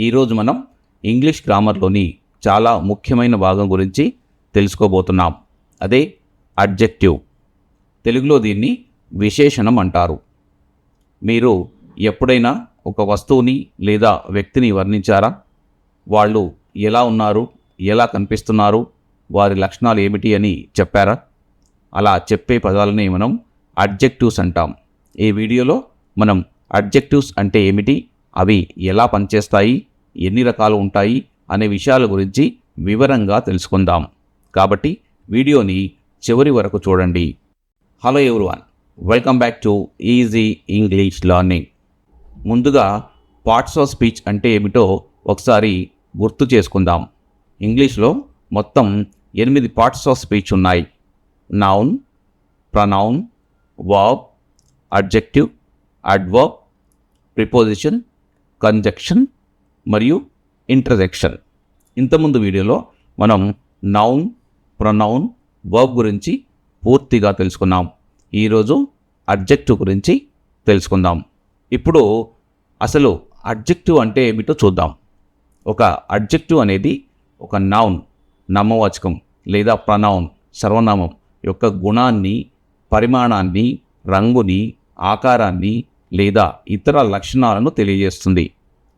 ఈరోజు మనం ఇంగ్లీష్ గ్రామర్లోని చాలా ముఖ్యమైన భాగం గురించి తెలుసుకోబోతున్నాం. అదే అడ్జెక్టివ్. తెలుగులో దీన్ని విశేషణం అంటారు. మీరు ఎప్పుడైనా ఒక వస్తువుని లేదా వ్యక్తిని వర్ణించారా? వాళ్ళు ఎలా ఉన్నారు? ఎలా కనిపిస్తున్నారు? వారి లక్షణాలు ఏమిటి అని చెప్పారా? అలా చెప్పే పదాలని మనం అడ్జెక్టివ్స్ అంటాం. ఈ వీడియోలో మనం అడ్జెక్టివ్స్ అంటే ఏమిటి? అవి ఎలా పనిచేస్తాయి? ఎన్ని రకాలు ఉంటాయి అనే విషయాల గురించి వివరంగా తెలుసుకుందాం. కాబట్టి వీడియోని చివరి వరకు చూడండి. Hello everyone welcome back to easy English learning. ముందుగా పార్ట్స్ ఆఫ్ స్పీచ్ అంటే ఏమిటో ఒకసారి గుర్తు చేసుకుందాం. ఇంగ్లీష్లో మొత్తం ఎనిమిది పార్ట్స్ ఆఫ్ స్పీచ్ ఉన్నాయి. Noun pronoun verb adjective adverb preposition conjunction మరియు ఇంటర్జెక్షన్ ఇంతకుముందు వీడియోలో మనం నౌన్ ప్రొనౌన్ వర్బ్ గురించి పూర్తిగా తెలుసుకున్నాం. ఈరోజు అడ్జెక్టివ్ గురించి తెలుసుకుందాం. ఇప్పుడు అసలు అడ్జెక్టివ్ అంటే ఏమిటో చూద్దాం. ఒక అడ్జెక్టివ్ అనేది ఒక నౌన్ నామవాచకం లేదా ప్రనౌన్ సర్వనామం యొక్క గుణాన్ని పరిమాణాన్ని రంగుని ఆకారాన్ని లేదా ఇతర లక్షణాలను తెలియజేస్తుంది.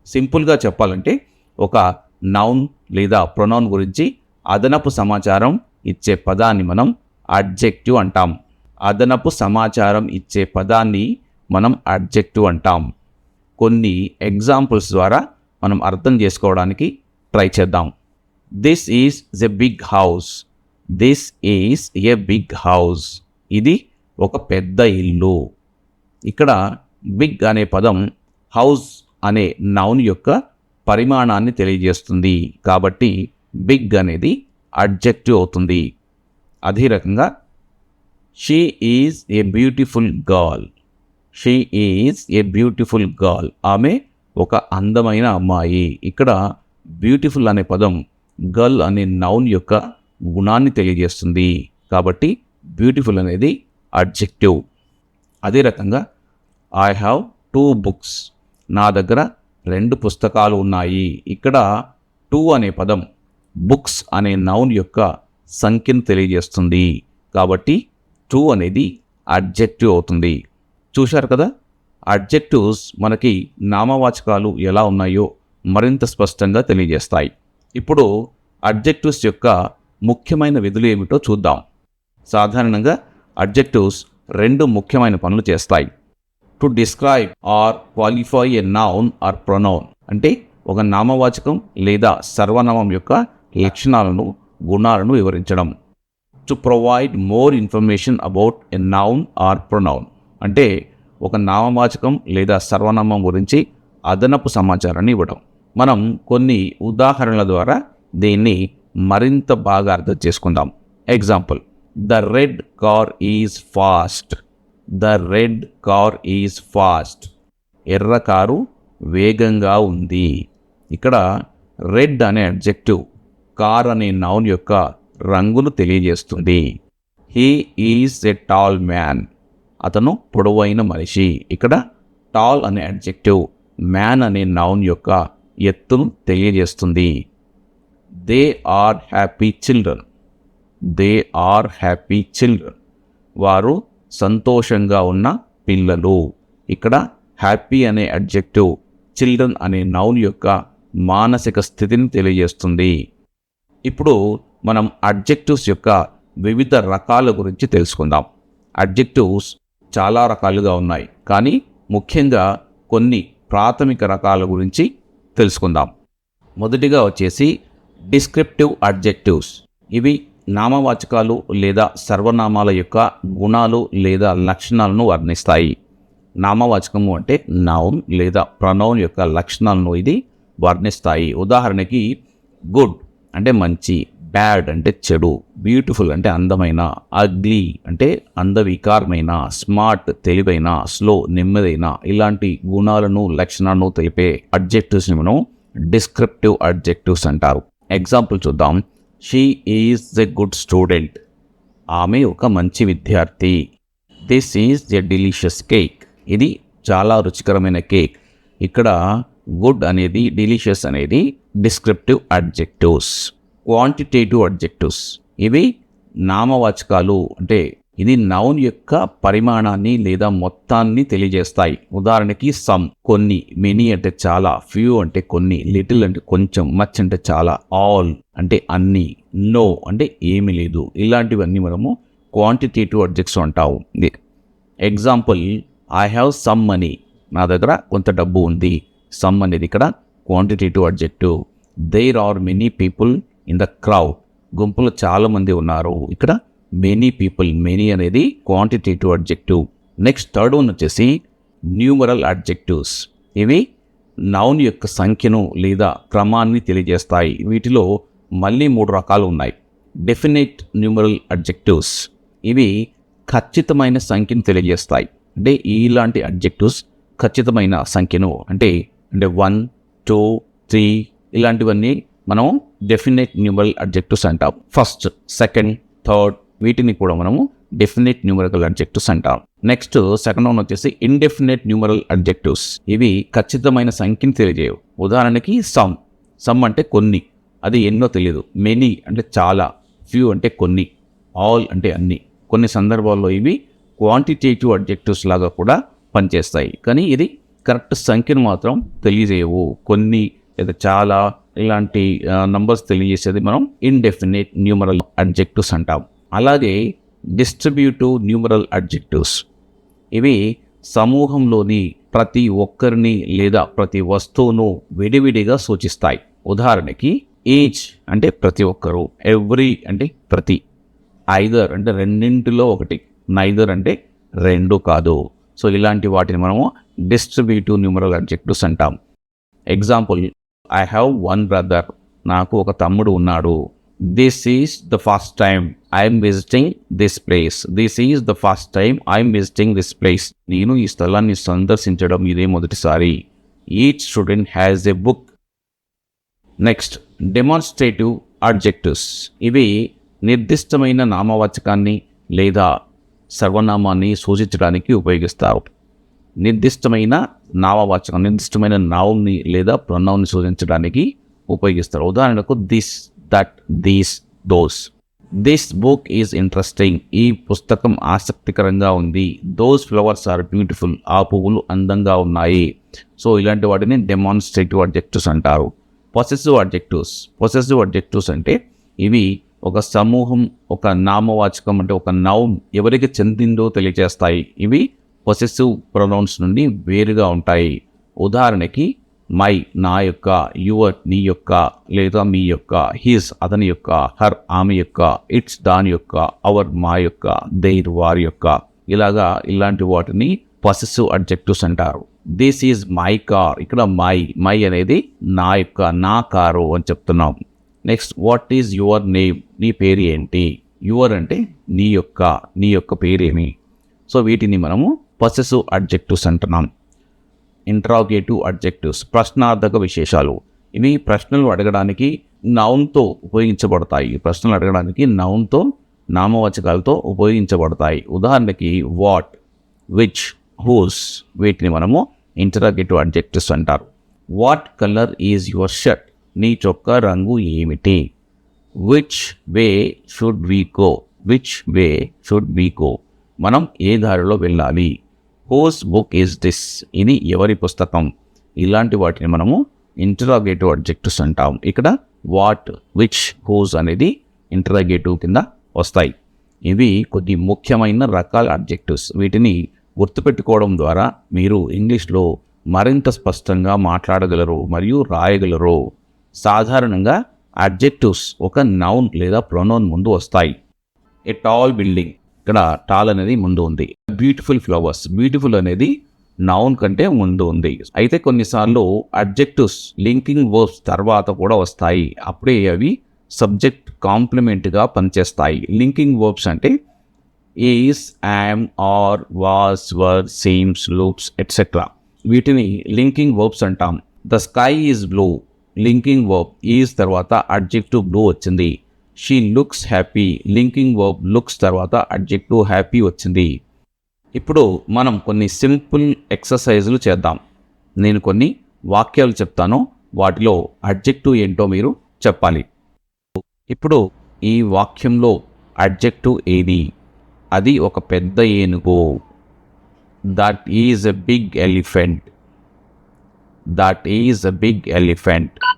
సింపుల్గా చెప్పాలంటే ఒక నౌన్ లేదా ప్రొనౌన్ గురించి అదనపు సమాచారం ఇచ్చే పదాన్ని మనం అడ్జెక్టివ్ అంటాం. అదనపు సమాచారం ఇచ్చే పదాన్ని మనం అడ్జెక్టివ్ అంటాం. కొన్ని ఎగ్జాంపుల్స్ ద్వారా మనం అర్థం చేసుకోవడానికి ట్రై చేద్దాం. This is a big house. This is a big house. ఇది ఒక పెద్ద ఇల్లు. ఇక్కడ బిగ్ అనే పదం హౌస్ అనే నౌన్ యొక్క పరిమాణాన్ని తెలియజేస్తుంది. కాబట్టి బిగ్ అనేది అడ్జెక్టివ్ అవుతుంది. అదే రకంగా she is a beautiful girl she is a beautiful girl ఆమె ఒక అందమైన అమ్మాయి. ఇక్కడ బ్యూటిఫుల్ అనే పదం గర్ల్ అనే నౌన్ యొక్క గుణాన్ని తెలియజేస్తుంది. కాబట్టి బ్యూటిఫుల్ అనేది అడ్జెక్టివ్ అదే రకంగా ఐ హ్యావ్ టూ బుక్స్ నా దగ్గర రెండు పుస్తకాలు ఉన్నాయి. ఇక్కడ టూ అనే పదం బుక్స్ అనే నౌన్ యొక్క సంఖ్యను తెలియజేస్తుంది. కాబట్టి టూ అనేది అడ్జెక్టివ్ అవుతుంది. చూశారు కదా? అడ్జెక్టివ్స్ మనకి నామవాచకాలు ఎలా ఉన్నాయో మరింత స్పష్టంగా తెలియజేస్తాయి. ఇప్పుడు అడ్జెక్టివ్స్ యొక్క ముఖ్యమైన విధులు ఏమిటో చూద్దాం. సాధారణంగా అడ్జెక్టివ్స్ రెండు ముఖ్యమైన పనులు చేస్తాయి. To describe or qualify a noun or pronoun అంటే ఒక నామవాచకం లేదా సర్వనామం యొక్క లక్షణాలను గుణాలను వివరించడం. To provide more information about a noun or pronoun అంటే ఒక నామవాచకం లేదా సర్వనామం గురించి అదనపు సమాచారాన్ని ఇవ్వడం. మనం కొన్ని ఉదాహరణల ద్వారా దీన్ని మరింత బాగా అర్థం చేసుకుందాం. Example the red car is fast the red car is fast. ఎర్ర కారు వేగంగా ఉంది. ఇక్కడ రెడ్ అనే అబ్జెక్టివ్ కార్ అనే నౌన్ యొక్క రంగును తెలియజేస్తుంది. He is a tall man. అతను పొడవైన మనిషి. ఇక్కడ టాల్ అనే అడ్జెక్టివ్ మ్యాన్ అనే నౌన్ యొక్క ఎత్తును తెలియజేస్తుంది. They are happy children. They are happy children. వారు సంతోషంగా ఉన్న పిల్లలు. ఇక్కడ హ్యాపీ అనే అడ్జెక్టివ్ చిల్డ్రన్ అనే నౌన్ యొక్క మానసిక స్థితిని తెలియజేస్తుంది. ఇప్పుడు మనం అడ్జెక్టివ్స్ యొక్క వివిధ రకాల గురించి తెలుసుకుందాం. అడ్జెక్టివ్స్ చాలా రకాలుగా ఉన్నాయి కానీ ముఖ్యంగా కొన్ని ప్రాథమిక రకాల గురించి తెలుసుకుందాం. మొదటిగా వచ్చేసి డిస్క్రిప్టివ్ అడ్జెక్టివ్స్. ఇవి నామవాచకాలు లేదా సర్వనామాల యొక్క గుణాలు లేదా లక్షణాలను వర్ణిస్తాయి. నామవాచకము అంటే నౌన్ లేదా ప్రనౌన్ యొక్క లక్షణాలను ఇది వర్ణిస్తాయి. ఉదాహరణకి గుడ్ అంటే మంచి బ్యాడ్ అంటే చెడు బ్యూటిఫుల్ అంటే అందమైన అగ్లీ అంటే అందవికారమైన స్మార్ట్ తెలివైన స్లో నెమ్మదైన ఇలాంటి గుణాలను లక్షణాలను తెలిపే అడ్జెక్టివ్స్ని మనం డిస్క్రిప్టివ్ అడ్జెక్టివ్స్ అంటారు. ఎగ్జాంపుల్ చూద్దాం. She is a good student ఆమె ఒక మంచి విద్యార్థి. This is a delicious cake ఇది చాలా రుచికరమైన కేక్ ఇక్కడ గుడ్ అనేది డిలీషియస్ అనేది డిస్క్రిప్టివ్ అడ్జెక్టివ్స్ క్వాంటిటేటివ్ అడ్జెక్టివ్స్ ఇవి నామవాచకాలు అంటే ఇది నౌన్ యొక్క పరిమాణాన్ని లేదా మొత్తాన్ని తెలియజేస్తాయి. ఉదాహరణకి సమ్ కొన్ని మెనీ అంటే చాలా ఫ్యూ అంటే కొన్ని లిటిల్ అంటే కొంచెం మచ్ అంటే చాలా ఆల్ అంటే అన్ని నో అంటే ఏమీ లేదు. ఇలాంటివన్నీ మనము క్వాంటిటేటివ్ అడ్జెక్ట్స్ అంటావు example I have some money నా దగ్గర కొంత డబ్బు ఉంది. సమ్ అనేది ఇక్కడ quantitative adjective there are many people in the crowd గుంపులో చాలామంది ఉన్నారు. ఇక్కడ మెనీ పీపుల్ మెనీ అనేది quantitative adjective next third one వచ్చేసి న్యూమరల్ అడ్జెక్టివ్స్ ఇవి నౌన్ యొక్క సంఖ్యను లేదా క్రమాన్ని తెలియజేస్తాయి. వీటిలో మళ్ళీ మూడు రకాలు ఉన్నాయి. డెఫినెట్ న్యూమరల్ అడ్జెక్టివ్స్ ఇవి ఖచ్చితమైన సంఖ్యను తెలియజేస్తాయి. అంటే ఇలాంటి అడ్జెక్టివ్స్ ఖచ్చితమైన సంఖ్యను. అంటే అంటే వన్ టూ త్రీ ఇలాంటివన్నీ మనం డెఫినెట్ న్యూమరల్ అడ్జెక్టివ్స్ అంటాం. ఫస్ట్ సెకండ్ థర్డ్ వీటిని కూడా మనము డెఫినెట్ న్యూమరికల్ అడ్జెక్టివ్స్ అంటాం. నెక్స్ట్ సెకండ్ వన్ వచ్చేసి ఇండెఫినెట్ న్యూమరల్ అడ్జెక్టివ్స్ ఇవి ఖచ్చితమైన సంఖ్యను తెలియజేయవు. ఉదాహరణకి సమ్ సమ్ అంటే కొన్ని. అది ఎన్నో తెలియదు మెనీ అంటే చాలా. ఫ్యూ అంటే కొన్ని. ఆల్ అంటే అన్ని. కొన్ని సందర్భాల్లో ఇవి క్వాంటిటేటివ్ అడ్జెక్టివ్స్ లాగా కూడా పనిచేస్తాయి. కానీ ఇది కరెక్ట్ సంఖ్యను మాత్రం తెలియజేయవు. కొన్ని లేదా చాలా ఇలాంటి నంబర్స్ తెలియజేసేది మనం ఇండెఫినెట్ న్యూమరల్ అడ్జెక్టివ్స్ అంటాం. అలాగే డిస్ట్రిబ్యూటివ్ న్యూమరల్ అడ్జెక్టివ్స్. ఇవి సమూహంలోని ప్రతి ఒక్కరిని లేదా ప్రతి వస్తువును విడివిడిగా సూచిస్తాయి. ఉదాహరణకి ఈచ్ అంటే ప్రతి ఒక్కరు ఎవ్రీ అంటే ప్రతి ఐదర్ అంటే రెండింటిలో ఒకటి నైదర్ అంటే రెండు కాదు. సో ఇలాంటి వాటిని మనము డిస్ట్రిబ్యూటివ్ న్యూమరల్ అడ్జెక్టివ్స్ అంటాం. Example I have one brother నాకు ఒక తమ్ముడు ఉన్నాడు. This is the first time I'm visiting this place this is the first time I'm visiting this place నేను ఈ స్థలాన్ని సందర్శించడం ఇదే మొదటిసారి. Each student has a book next demonstrative adjectives ఇవి నిర్దిష్టమైన నామవాచకాన్ని లేదా సర్వనామాన్ని సూచించడానికి ఉపయోగిస్తారు. నిర్దిష్టమైన నామవాచకం నిర్దిష్టమైన నౌన్ని లేదా ప్రొనౌన్ని సూచించడానికి ఉపయోగిస్తారు. ఉదాహరణకు this that these those this book is interesting ఈ పుస్తకం ఆసక్తికరంగా ఉంది. దోస్ ఫ్లవర్స్ ఆర్ బ్యూటిఫుల్ ఆ పువ్వులు అందంగా ఉన్నాయి. సో ఇలాంటి వాటిని డెమాన్స్ట్రేటివ్ అడ్జెక్టివ్స్ అంటారు. పొసెసివ్ అడ్జెక్టివ్స్ పొసెసివ్ అడ్జెక్టివ్స్ అంటే ఇవి ఒక సమూహం ఒక నామవాచకం అంటే ఒక నౌన్ ఎవరికి చెందిందో తెలియజేస్తాయి. ఇవి పొసెసివ్ ప్రొనౌన్స్ నుండి వేరుగా ఉంటాయి. ఉదాహరణకి మై నా యొక్క యువర్ నీ యొక్క లేదా మీ యొక్క హిస్ అతని యొక్క హర్ ఆమె యొక్క ఇట్స్ దాని యొక్క అవర్ మా యొక్క దైర్ వారి యొక్క. ఇలాగా ఇలాంటి వాటిని పసిసివ్ అడ్జెక్టివ్స్ అంటారు. దిస్ ఈజ్ మై కార్ ఇక్కడ మై మై అనేది నా యొక్క నా కారు అని చెప్తున్నాం. Next what is your name నీ పేరు ఏంటి? యువర్ అంటే నీ యొక్క నీ యొక్క పేరేమి? సో వీటిని మనము పసిసివ్ అడ్జెక్టివ్స్ అంటున్నాం. ఇంట్రాగేటివ్ అడ్జెక్టివ్స్ ప్రశ్నార్థక విశేషాలు. ఇవి ప్రశ్నలు అడగడానికి నౌన్తో ఉపయోగించబడతాయి. ప్రశ్నలు అడగడానికి నౌన్తో నామవాచకాలతో ఉపయోగించబడతాయి. ఉదాహరణకి వాట్ విచ్ హూస్ వీటిని మనము ఇంటరాగేటివ్ అడ్జెక్టివ్స్ అంటారు. What colour is your shirt నీ చొక్కా రంగు ఏమిటి? Which way should we go which way should we go మనం ఏ దారిలో వెళ్ళాలి? హోస్ బుక్ ఈజ్ దిస్ ఇది ఎవరి పుస్తకం? ఇలాంటి వాటిని మనము ఇంటరాగేటివ్ అడ్జెక్టివ్స్ అంటాం. ఇక్కడ వాట్ విచ్ హోస్ అనేది ఇంటరాగేటివ్ కింద వస్తాయి. ఇవి కొద్ది ముఖ్యమైన రకాల అడ్జెక్టివ్స్ వీటిని గుర్తుపెట్టుకోవడం ద్వారా మీరు ఇంగ్లీష్లో మరింత స్పష్టంగా మాట్లాడగలరు మరియు రాయగలరు. సాధారణంగా అడ్జెక్టివ్స్ ఒక నౌన్ లేదా ప్రొనౌన్ ముందు వస్తాయి. ఎట్ టాల్ బిల్డింగ్ ఇక్కడ టాల్ అనేది ముందు ఉంది. బ్యూటిఫుల్ ఫ్లవర్స్ బ్యూటిఫుల్ అనేది నౌన్ కంటే ముందు ఉంది. అయితే కొన్నిసార్లు అడ్జెక్టివ్స్ లింకింగ్ వర్బ్స్ తర్వాత కూడా వస్తాయి. అప్పుడే అవి సబ్జెక్ట్ కాంప్లిమెంట్గా పనిచేస్తాయి. లింకింగ్ వర్బ్స్ అంటే is am are was were seems looks et cetera వీటిని లింకింగ్ వర్బ్స్ అంటాం. The sky is blue linking verb is తర్వాత అడ్జెక్టివ్ బ్లూ వచ్చింది. She looks happy linking verb looks తర్వాత అడ్జెక్టివ్ హ్యాపీ వచ్చింది. ఇప్పుడు మనం కొన్ని సింపుల్ ఎక్సర్సైజులు చేద్దాం. నేను కొన్ని వాక్యాలు చెప్తాను. వాటిలో అడ్జెక్టివ్ ఏంటో మీరు చెప్పాలి. ఇప్పుడు ఈ వాక్యంలో అడ్జెక్టివ్ ఏది? అది ఒక పెద్ద ఏనుగు. That is a big elephant that is a big elephant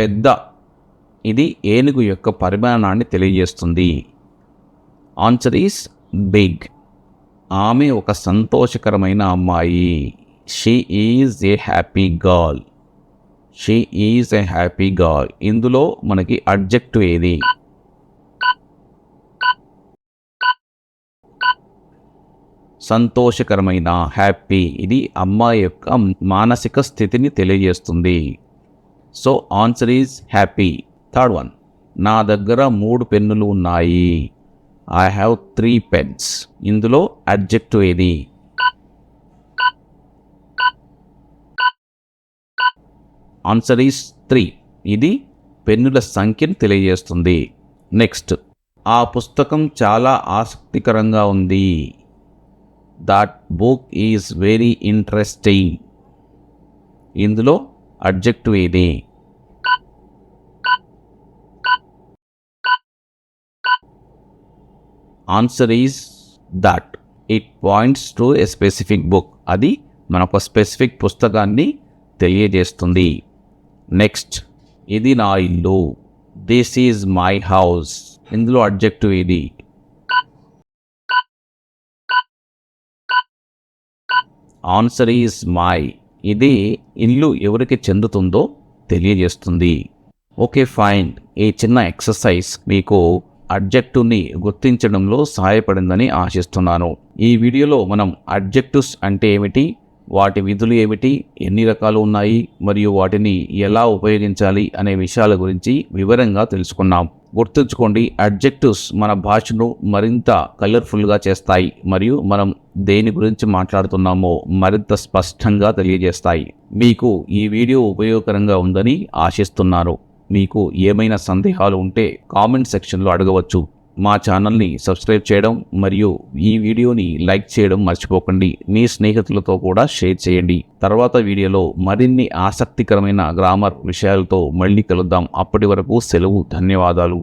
పెద్ద. ఇది ఏనుగు యొక్క పరిమాణాన్ని తెలియజేస్తుంది. ఆన్సర్ ఈస్ బిగ్ ఆమె ఒక సంతోషకరమైన అమ్మాయి. She is a happy girl she is a happy girl ఇందులో మనకి అడ్జెక్ట్ ఏది? సంతోషకరమైన హ్యాపీ ఇది అమ్మాయి యొక్క మానసిక స్థితిని తెలియజేస్తుంది. So answer is happy third one నా దగ్గర మూడు పెన్నులు ఉన్నాయి. ఐ హ్యావ్ త్రీ పెన్స్ ఇందులో అడ్జెక్టివ్ ఏది? ఆన్సర్ ఈస్ త్రీ ఇది పెన్నుల సంఖ్యను తెలియజేస్తుంది. నెక్స్ట్ ఆ పుస్తకం చాలా ఆసక్తికరంగా ఉంది. That book is very interesting ఇందులో అడ్జెక్టివ్ ఏది? Answer is that it points to a specific book అది మనకు స్పెసిఫిక్ పుస్తకాన్ని తెలియజేస్తుంది. నెక్స్ట్ ఇది నా ఇల్లు. దిస్ ఈజ్ మై హౌస్ ఇందులో అడ్జెక్టివ్ ఇది ఆన్సర్ ఈజ్ మై ఇది ఇల్లు ఎవరికి చెందుతుందో తెలియజేస్తుంది. Okay fine. ఈ చిన్న ఎక్సర్సైజ్ మీకు అడ్జెక్టివ్ని గుర్తించడంలో సహాయపడిందని ఆశిస్తున్నాను. ఈ వీడియోలో మనం అడ్జెక్టివ్స్ అంటే ఏమిటి? వాటి విధులు ఏమిటి? ఎన్ని రకాలు ఉన్నాయి? మరియు వాటిని ఎలా ఉపయోగించాలి? అనే విషయాల గురించి వివరంగా తెలుసుకున్నాం. గుర్తుంచుకోండి అడ్జెక్టివ్స్ మన భాషను మరింత కలర్ఫుల్గా చేస్తాయి. మరియు మనం దేని గురించి మాట్లాడుతున్నామో మరింత స్పష్టంగా తెలియజేస్తాయి. మీకు ఈ వీడియో ఉపయోగకరంగా ఉందని ఆశిస్తున్నాను. మీకు ఏమైనా సందేహాలు ఉంటే కామెంట్ సెక్షన్లో అడగవచ్చు. మా ఛానల్ని సబ్స్క్రైబ్ చేయడం మరియు ఈ వీడియోని లైక్ చేయడం మర్చిపోకండి. మీ స్నేహితులతో కూడా షేర్ చేయండి. తర్వాత వీడియోలో మరిన్ని ఆసక్తికరమైన గ్రామర్ విషయాలతో మళ్ళీ కలుద్దాం. అప్పటి వరకు సెలవు ధన్యవాదాలు.